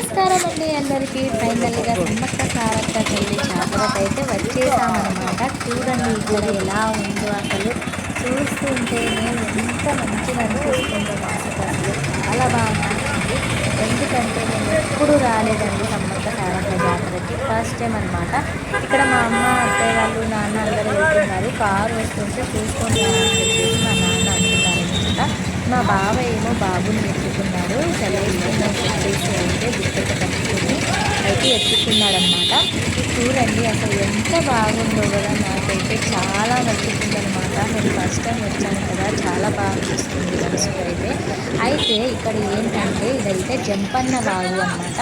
నమస్కారం అండి అందరికీ. ఫైనల్గా సమ్మక్క సారక్క తల్లి జాతరకు అయితే వచ్చేసామన్నమాట. చూడండి ఇక్కడ ఎలా ఉందో అసలు. చూస్తుంటేనే ఎంత మంచిగా అనిపిస్తుందో మాకు అసలు. చాలా బాగా ఎందుకంటే నేను ఎప్పుడు రాలేదండి సమ్మక్క సారక్క జాతరకి. ఫస్ట్ టైం అనమాట ఇక్కడ మా అమ్మ అత్తయ్య వాళ్ళు నాన్న అందరూ వెళ్తున్నారు. కారు వస్తుంటే చూసుకొని అని చెప్పేసి మా నాన్న అంటున్నారు అనమాట మా బావ ఏమో బాబుని పెట్టుకున్నారు సెలవు చెప్పేసి అయితే ఎత్తుకున్నాడనమాట చూడండి అసలు ఎంత బాగుందో కదా నాకైతే చాలా నచ్చుతుందనమాట నేను ఫస్ట్ టైం వచ్చాను కదా చాలా బాగా అనిపిస్తుంది మనసుకు అయితే అయితే ఇక్కడ ఏంటంటే ఇదైతే జంపన్న వాగు అనమాట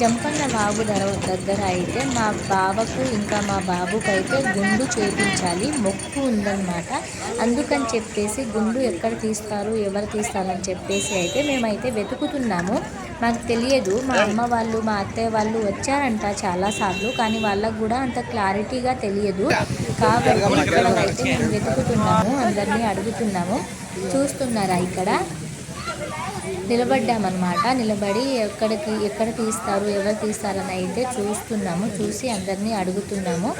జంపన్న వాగు ధర దగ్గర అయితే మా బావకు ఇంకా మా బాబుకి అయితే గుండు చేపించాలి మొక్కు ఉందన్నమాట. అందుకని చెప్పేసి గుండు ఎక్కడ తీస్తారు ఎవరు తీస్తారని చెప్పేసి అయితే మేమైతే వెతుకుతున్నాము. మాకు తెలియదు. మా అమ్మ వాళ్ళు మా అత్తయ్య వాళ్ళు వచ్చారంట చాలాసార్లు కానీ వాళ్ళకు కూడా అంత క్లారిటీగా తెలియదు. కాబట్టి ఇక్కడైతే మేము వెతుకుతున్నాము అందరినీ అడుగుతున్నాము. చూస్తున్నారా ఇక్కడ? నిలబడ్డామన్నమాట. నిలబడి ఎక్కడికి ఎక్కడ తీస్తారు ఎవరు తీస్తారని అయితే చూస్తున్నాము. చూసి అందరినీ అడుగుతున్నాము.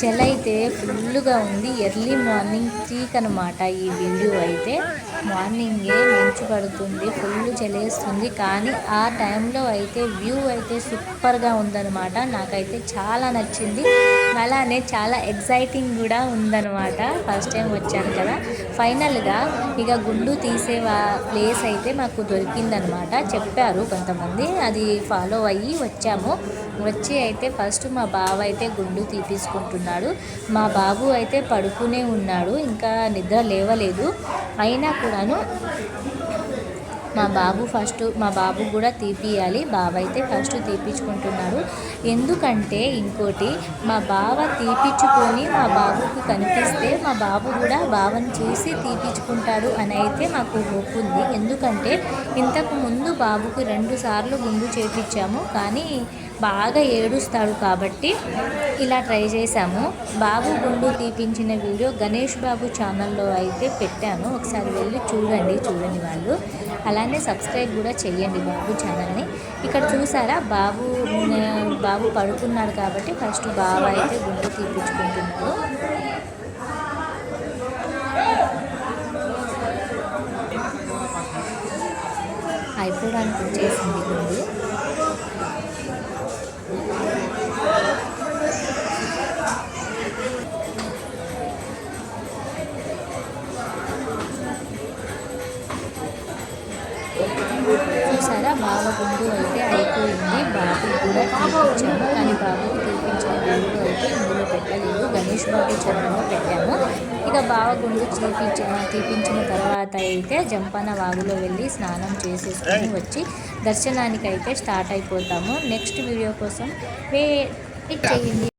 చలి అయితే ఫుల్గా ఉంది. ఎర్లీ మార్నింగ్ త్రీకి అనమాట ఈ వీడియో అయితే. మార్నింగే మంచు పడుతుంది ఫుల్ చలేస్తుంది. కానీ ఆ టైంలో అయితే వ్యూ అయితే సూపర్గా ఉందన్నమాట. నాకైతే చాలా నచ్చింది. అలానే చాలా ఎగ్జైటింగ్ కూడా ఉందన్నమాట. ఫస్ట్ టైం వచ్చాను కదా. ఫైనల్గా ఇక గుండు తీసే ప్లేస్ అయితే మాకు దొరికిందనమాట చెప్పారు కొంతమంది. అది ఫాలో అయ్యి వచ్చాము. వచ్చి అయితే ఫస్ట్ మా బావ అయితే గుండు తీపించుకుంటున్నాడు మా బాబు అయితే పడుకునే ఉన్నాడు. ఇంకా నిద్ర లేవలేదు. అయినా కూడాను మా బాబు ఫస్ట్ మా బాబు కూడా తీపియాలి. బావ అయితే ఫస్ట్ తీపించుకుంటున్నాడు. ఎందుకంటే ఇంకోటి మా బావ తీపిచ్చుకొని మా బాబుకు కనిపిస్తే మా బాబు కూడా బావని చూసి తీపించుకుంటాడు అని అయితే మాకు హోప్ ఉంది. ఎందుకంటే ఇంతకు ముందు బాబుకు రెండు సార్లు గుండు చేపించాము. కానీ బాగా ఏడుస్తాడు కాబట్టి ఇలా ట్రై చేశాము. బాబు గుండు తీపించిన వీడియో గణేష్ బాబు ఛానల్లో అయితే పెట్టాను. ఒకసారి వెళ్ళి చూడండి చూడండి వాళ్ళు. అలానే సబ్స్క్రైబ్ కూడా చేయండి బాబు ఛానల్ని. ఇక్కడ చూసారా? బాబు బాబు పడుకున్నాడు కాబట్టి ఫస్ట్ బాబు అయితే గుండు తీపించుకుంటున్నాడు. అయిపోవడానికి వచ్చేసింది గుండు. చూసారా? బావ గుండు అయితే అయిపోయింది. బాబు కూడా తీపించాము కానీ బాబుకి తీపించిన గుండు అయితే ఇందులో పెట్టలేదు. గణేష్ బాబు ఛానల్లో పెట్టాము. బావ గుండు తీపించిన తీపించిన తర్వాత అయితే జంపన వాగులో వెళ్ళి స్నానం చేసేసుకొని వచ్చి దర్శనానికి అయితే స్టార్ట్ అయిపోతాము. నెక్స్ట్ వీడియో కోసం వెయిట్ చేయండి.